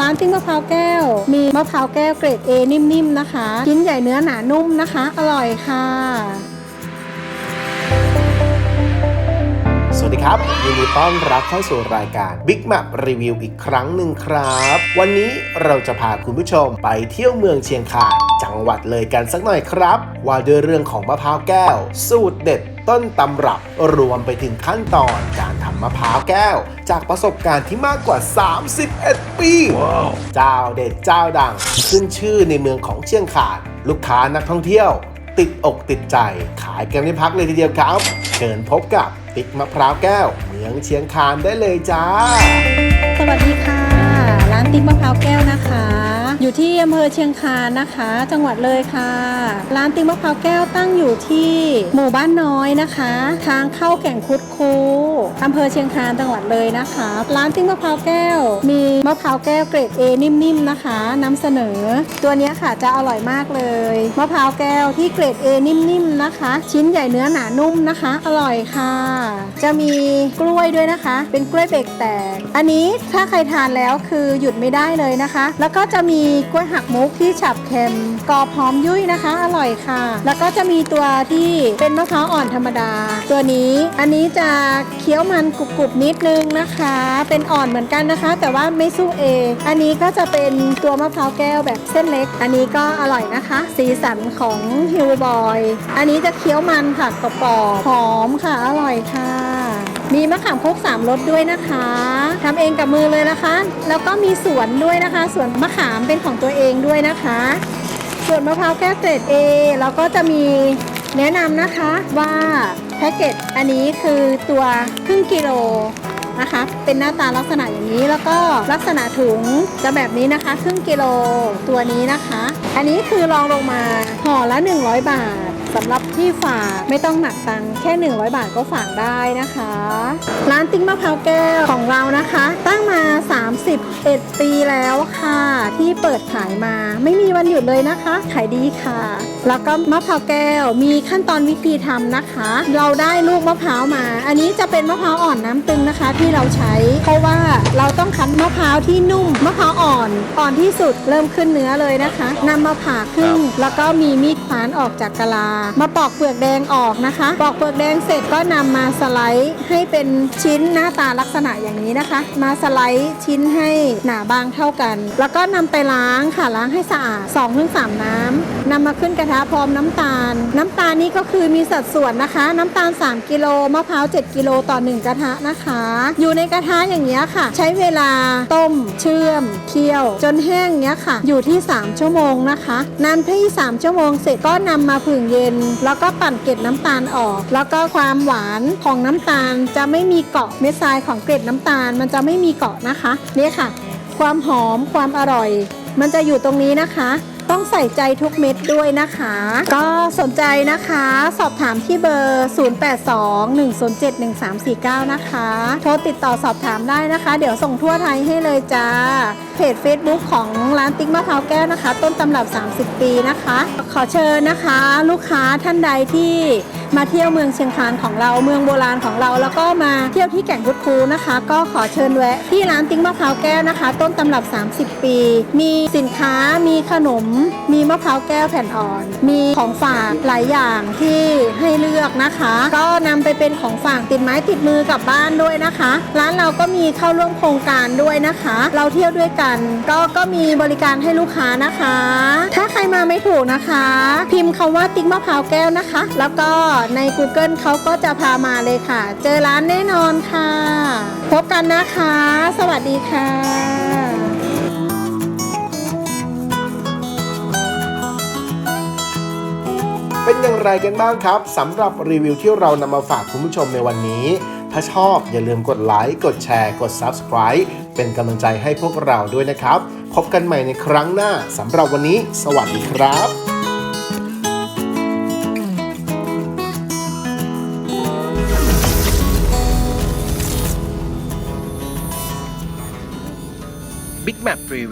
ร้านติ้งมะพร้าวแก้ว มีมะพร้าวแก้วเกรด A นิ่มๆนะคะชิ้นใหญ่เนื้อหนานุ่มนะคะ อร่อยค่ะ สวัสดีครับยินดีต้อนรับเข้าสู่รายการ Big Map Review อีกครั้งหนึ่งครับ วันนี้เราจะพาคุณผู้ชมไปเที่ยวเมืองเชียงคานจังหวัดเลยกันสักหน่อยครับ ว่าด้วยเรื่องของมะพร้าวแก้ว สูตรเด็ด ต้นตำรับรวมไปถึงขั้นตอนการทำมะพร้าวแก้ว จากประสบการณ์ที่มากกว่า 31 ปีเจ้าเด็ดเจ้าดัง ขึ้นชื่อในเมืองของเชียงคานลูกค้านักท่องเที่ยว ติดอกติดใจขายกันไม่พักเลยทีเดียวครับเชิญพบกับติ๊กมะพร้าวแก้ว เมืองเชียงคานได้เลยจ้า สวัสดีค่ะ ร้านติ๊กมะพร้าวแก้วนะคะ อยู่ที่อำเภอเชียงคานนะคะ จังหวัดเลยค่ะ ร้านติ๊งมะพร้าวแก้วตั้งอยู่ที่หมู่บ้านน้อยนะคะ ทางเข้าแก่งคุดคู อำเภอเชียงคานจังหวัดเลยนะคะ ร้านติ๊กมะพร้าวแก้ว มีมะพร้าวแก้วเกรด A นิ่มๆนะคะนำเสนอ ตัวนี้ค่ะจะอร่อยมากเลยมะพร้าวแก้วที่เกรด A นิ่มๆนะคะ ชิ้นใหญ่เนื้อหนานุ่มนะคะ อร่อยค่ะ จะมีกล้วยด้วยนะคะ เป็นกล้วยเบรกแตก อันนี้ถ้าใครทานแล้วคือหยุดไม่ได้เลยนะคะ แล้วก็จะมีกล้วยหักมุกที่ฉับเค็มกรอบหอมยุ่ยนะคะ อร่อยค่ะ แล้วก็จะมีตัวที่เป็นมะพร้าวอ่อนธรรมดา ตัวนี้อันนี้จะเคี้ยวมันกรุบๆนิดนึงนะคะ เป็นอ่อนเหมือนกันนะคะ แต่ว่าไม่สู้เอ อันนี้ก็จะเป็นตัวมะพร้าวแก้วแบบเส้นเล็ก อันนี้ก็อร่อยนะคะ สีสันของฮิวบอย อันนี้จะเคี้ยวมันค่ะกรอบหอมค่ะ อร่อยค่ะ มีมะขามคกสามรสด้วยนะคะทำเองกับมือเลยนะคะ แล้วก็มีสวนด้วยนะคะ สวนมะขามเป็นของตัวเองด้วยนะคะ ส่วนมะพร้าวแก้วเกรด A แล้วก็จะมีแนะนำนะคะว่า พ็กเกจอันนี้คือตัวครึ่งกิโลนะคะ เป็นหน้าตาลักษณะอย่างนี้แล้วก็ลักษณะถุงจะแบบนี้นะคะ ครึ่งกิโลตัวนี้นะคะ อันนี้คือรองลงมาห่อละ 100 บาท สำหรับที่ฝากไม่ต้องหนักตังค์แค่ 100 บาทก็ฝากได้นะคะ ร้านติ้งมะพร้าวแก้วของเรานะคะ ตั้งมา 31 ปีแล้วค่ะ ที่เปิดขายมาไม่มีวันหยุดเลยนะคะ ขายดีค่ะ แล้วก็มะพร้าวแก้วมีขั้นตอนวิธีทำนะคะ เราได้ลูกมะพร้าวมา อันนี้จะเป็นมะพร้าวอ่อนน้ำตึงนะคะ ที่เราใช้ เพราะว่าเราต้องคั้นมะพร้าวที่นุ่มมะพร้าวอ่อนอ่อนที่สุดเริ่มขึ้นเนื้อเลยนะคะนำมาผ่าครึ่งแล้วก็มีมีดคว้านออกจากกะลามาปอกเปลือกแดงออกนะคะ ปอกเปลือกแดงเสร็จก็นำมาสไลด์ให้เป็นชิ้นหน้าตาลักษณะอย่างนี้นะคะ มาสไลด์ชิ้นให้หนาบางเท่ากัน แล้วก็นำไปล้างค่ะล้างให้สะอาด2-3ถึง3น้ำนำมาขึ้นกระทะพร้อมน้ำตาล น้ำตาลนี่ก็คือมีสัดส่วนนะคะ น้ำตาล 3 กิโลมะพร้าว 7 กิโลต่อ 1 กระทะนะคะ อยู่ในกระทะอย่างเงี้ค่ะ ใช้เวลาต้ม เชื่อม เคี่ยว จนแห้งเงี้ยค่ะ อยู่ที่ 3 ชั่วโมงนะคะนานที่3ชั่วโมงเสร็จก็นำมาผึ่งเย็นแล้วก็ปั่นเกล็ดน้ำตาลออก แล้วก็ความหวานของน้ำตาลจะไม่มีเกาะเม็ดทรายของเกล็ดน้ำตาล มันจะไม่มีเกาะนะคะเนี่ยค่ะ ความหอมความอร่อย มันจะอยู่ตรงนี้นะคะ ต้องใส่ใจทุกเม็ดด้วยนะคะ ก็สนใจนะคะ สอบถามที่เบอร์ 0821071349 นะคะ โทรติดต่อสอบถามได้นะคะ เดี๋ยวส่งทั่วไทยให้เลยจ้า เพจ Facebook ของร้านติ๊กมะพร้าวแก้วนะคะ ต้นตำรับ 30 ปีนะคะ ขอเชิญนะคะ ลูกค้าท่านใดที่ มาเที่ยวเมืองเชียงคานของเราเมืองโบราณของเรา แล้วก็มาเที่ยวที่แก่งคุดคูนะคะ ก็ขอเชิญแวะที่ร้านติ้งมะพร้าวแก้วนะคะ ต้นตำรับ 30 ปี มีสินค้ามีขนม มีมะพร้าวแก้วแผ่นอ่อน มีของฝากหลายอย่างที่ให้เลือกนะคะ ก็นำไปเป็นของฝากติดไม้ติดมือกลับบ้านด้วยนะคะ ร้านเราก็มีเข้าร่วมโครงการด้วยนะคะ เราเที่ยวด้วยกัน ก็ก็มีบริการให้ลูกค้านะคะ ถ้าใครมาไม่ถูกนะคะ พิมพ์คำว่าติ๊กมะพร้าวแก้วนะคะ แล้วก็ใน Google เขาก็จะพามาเลยค่ะ เจอร้านแน่นอนค่ะ พบกันนะคะ สวัสดีค่ะ เป็นอย่างไรกันบ้างครับสำหรับรีวิวที่เรานำมาฝากคุณผู้ชมในวันนี้ ถ้าชอบอย่าลืมกดไลค์กดแชร์ กด Subscribe เป็นกำลังใจให้พวกเราด้วยนะครับ พบกันใหม่ในครั้งหน้าสำหรับวันนี้ สวัสดีครับ Big Map Review